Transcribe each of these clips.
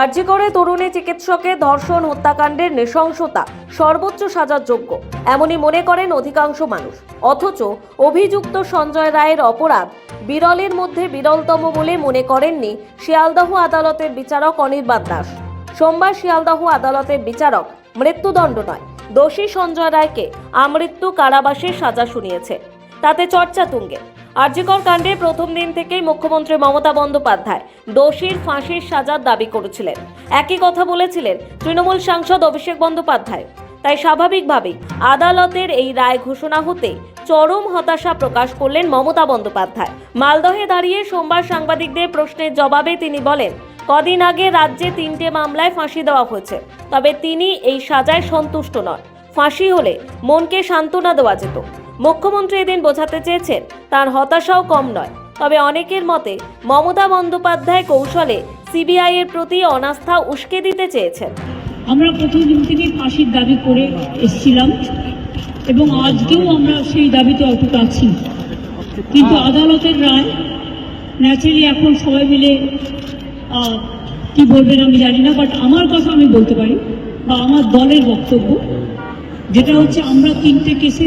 আরজিকরে তরুণী চিকিৎসকের ধর্ষণ হত্যাকাণ্ডের নৃশংসতা সর্বোচ্চ সাজার যোগ্য এমনই মনে করেন অধিকাংশ মানুষ। অথচ অভিযুক্ত সঞ্জয় রায়ের অপরাধ বিরলের মধ্যে বিরলতম বলে মনে করেননি শিয়ালদহ আদালতের বিচারক অনির্বাণ দাস। সোমবার শিয়ালদহ আদালতের বিচারক মৃত্যুদণ্ড নয়। দোষী সঞ্জয় রায়কে আমৃত্যু কারাবাসের সাজা শুনিয়েছে। তাতে চর্চা তুঙ্গে। আরজিকর কাণ্ডে প্রথম দিন থেকেই মুখ্যমন্ত্রী মমতা বন্দ্যোপাধ্যায় দোষীর ফাঁসির সাজার দাবি করেছিলেন। একই কথা বলেছিলেন তৃণমূল সাংসদ অভিষেক বন্দ্যোপাধ্যায়। তাই স্বাভাবিকভাবেই আদালতের এই রায় ঘোষণা হতে চরম হতাশা প্রকাশ করলেন মমতা বন্দ্যোপাধ্যায়। মালদহে দাঁড়িয়ে সোমবার সাংবাদিকদের প্রশ্নের জবাবে তিনি বলেন, কদিন আগে রাজ্যে তিনটে মামলায় ফাঁসি দেওয়া হয়েছে, তবে তিনি এই সাজায় সন্তুষ্ট নন। ফাঁসি হলে মনকে সান্ত্বনা দেওয়া যেত। মুখ্যমন্ত্রী এদিন বোঝাতে চেয়েছেন, তার হতাশাও কম নয়। তবে অনেকের মতে, মমতা বন্দ্যোপাধ্যায় কৌশলে সিবিআই এর প্রতি অনাস্থা উস্কে দিতে চেয়েছেন। আমরা প্রথম দিন থেকে ফাঁসির দাবি করে এসেছিলাম এবং আজকেও আমরা সেই দাবিতে অটুট আছি। কিন্তু আদালতের রায় ন্যাচারালি এখন সবাই মিলে কি বলবেন আমি জানি না বাট আমার কথা আমি বলতে পারি, বা আমার দলের বক্তব্য, যেটা হচ্ছে আমরা তিনটে কেসে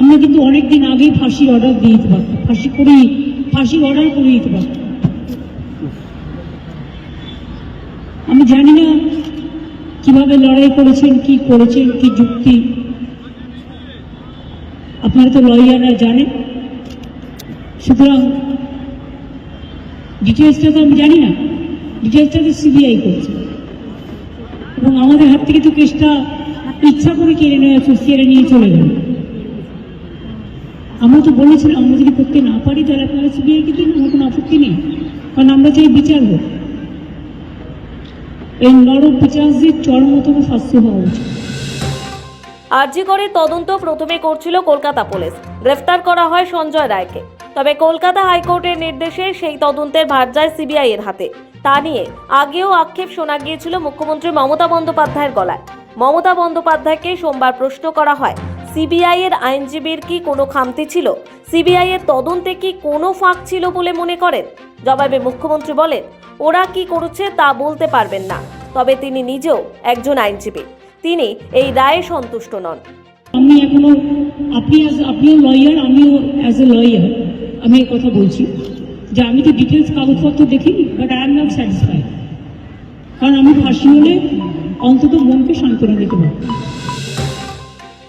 আমরা কিন্তু অনেকদিন আগেই ফাঁসি অর্ডার দিয়ে দিতে পারতাম। ফাঁসি করেই ফাঁসি অর্ডার করে দিতে পারতাম। আমি জানি না কীভাবে লড়াই করেছেন, কি করেছেন, কি যুক্তি। আপনারা তো লয়াররা জানেন। সুতরাং ডিটেলসটা তো আমি জানি না। ডিটেলসটা তো সিবিআই করছে। এবং আমাদের হাত থেকে তো কেসটা ইচ্ছা করে কেড়ে নেওয়া কেড়ে নিয়ে চলে গেল। আমরা তো বলেছিলাম, আমরা যদি করতে না পারি, তাহলে আপনারা সিবিআইকে দিন, আমার কোনো আপত্তি নেই। কারণ আমরা চাই বিচার হোক। এই নরক পিচাসদের চরমতম শাস্তি হওয়া উচিত। আরজিকরের তদন্ত প্রথমে করছিল কলকাতা পুলিশ। গ্রেফতার করা হয় সঞ্জয় রায়কে। তবে কলকাতা হাইকোর্টের নির্দেশে সেই তদন্তের ভার যায় সিবিআই এর হাতে। তা নিয়ে আগেও আক্ষেপ শোনা গিয়েছিল মুখ্যমন্ত্রী মমতা বন্দ্যোপাধ্যায়ের গলায়। মমতা বন্দ্যোপাধ্যায়কে সোমবার প্রশ্ন করা হয় সিবিআই এর আইনজীবীর কি কোনো খামতি ছিল? সিবিআই এর তদন্তে কি কোনো ফাঁক ছিল বলে মনে করেন? জবাবে মুখ্যমন্ত্রী বলেন, ওরা কি করেছে তা বলতে পারবেন না। তবে তিনি নিজেও একজন আইনজীবী। তিনি এই রায়ে সন্তুষ্ট নন। আমি এখনও, আপনি আপনিও লয়ার আমিও অ্যাজ এ লয়ার আমি এ কথা বলছি। যে আমি তো ডিটেলস কাগজপত্র দেখিনি but I am not satisfied কারণ আমি ফাঁসি হলে অন্তত মনকে সান্ত্বনা দিতে পারব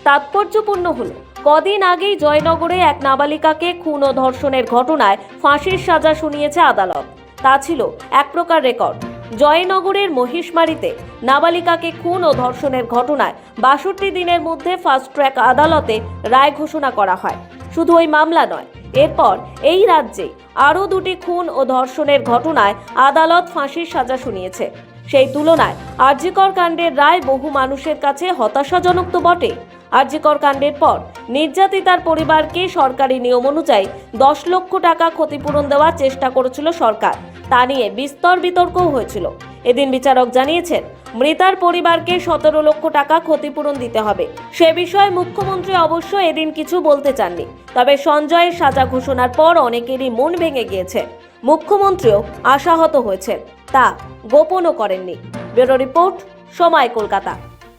তাৎপর্যপূর্ণ হল, কদিন আগেই জয়নগরে এক নাবালিকাকে খুন ও ধর্ষণের ঘটনায় ফাঁসির সাজা শুনিয়েছে আদালত। তা ছিল এক প্রকার রেকর্ড। জয়নগরের মহিষমারিতে নাবালিকাকে খুন ও ধর্ষণের ঘটনায় বাষট্টি দিনের মধ্যে ফাস্ট ট্র্যাক আদালতে রায় ঘোষণা করা হয়। শুধু ওই মামলা নয়, এরপর এই রাজ্যে আরও দুটি খুন ও ধর্ষণের ঘটনায় আদালত ফাঁসির সাজা শুনিয়েছে। সেই তুলনায় আর্যিকর কাণ্ডের রায় বহু মানুষের কাছে হতাশাজনক তো বটে। আরজিকর কাণ্ডের পর নির্যাতিতার পরিবারকে সরকারি নিয়ম অনুযায়ী দশ লক্ষ টাকা ক্ষতিপূরণ দেওয়ার চেষ্টা করেছিল সরকার। তা নিয়ে বিস্তর বিতর্কও হয়েছিল। এদিন বিচারক জানিয়েছেন, মৃতার পরিবারকে সতেরো লক্ষ টাকা ক্ষতিপূরণ দিতে হবে। সে বিষয়ে মুখ্যমন্ত্রী অবশ্য এদিন কিছু বলতে চাননি। তবে সঞ্জয়ের সাজা ঘোষণার পর অনেকেরই মন ভেঙে গিয়েছে। মুখ্যমন্ত্রীও আশাহত হয়েছেন। তা গোপনও করেননি। ব্যুরো রিপোর্ট, সময় কলকাতা।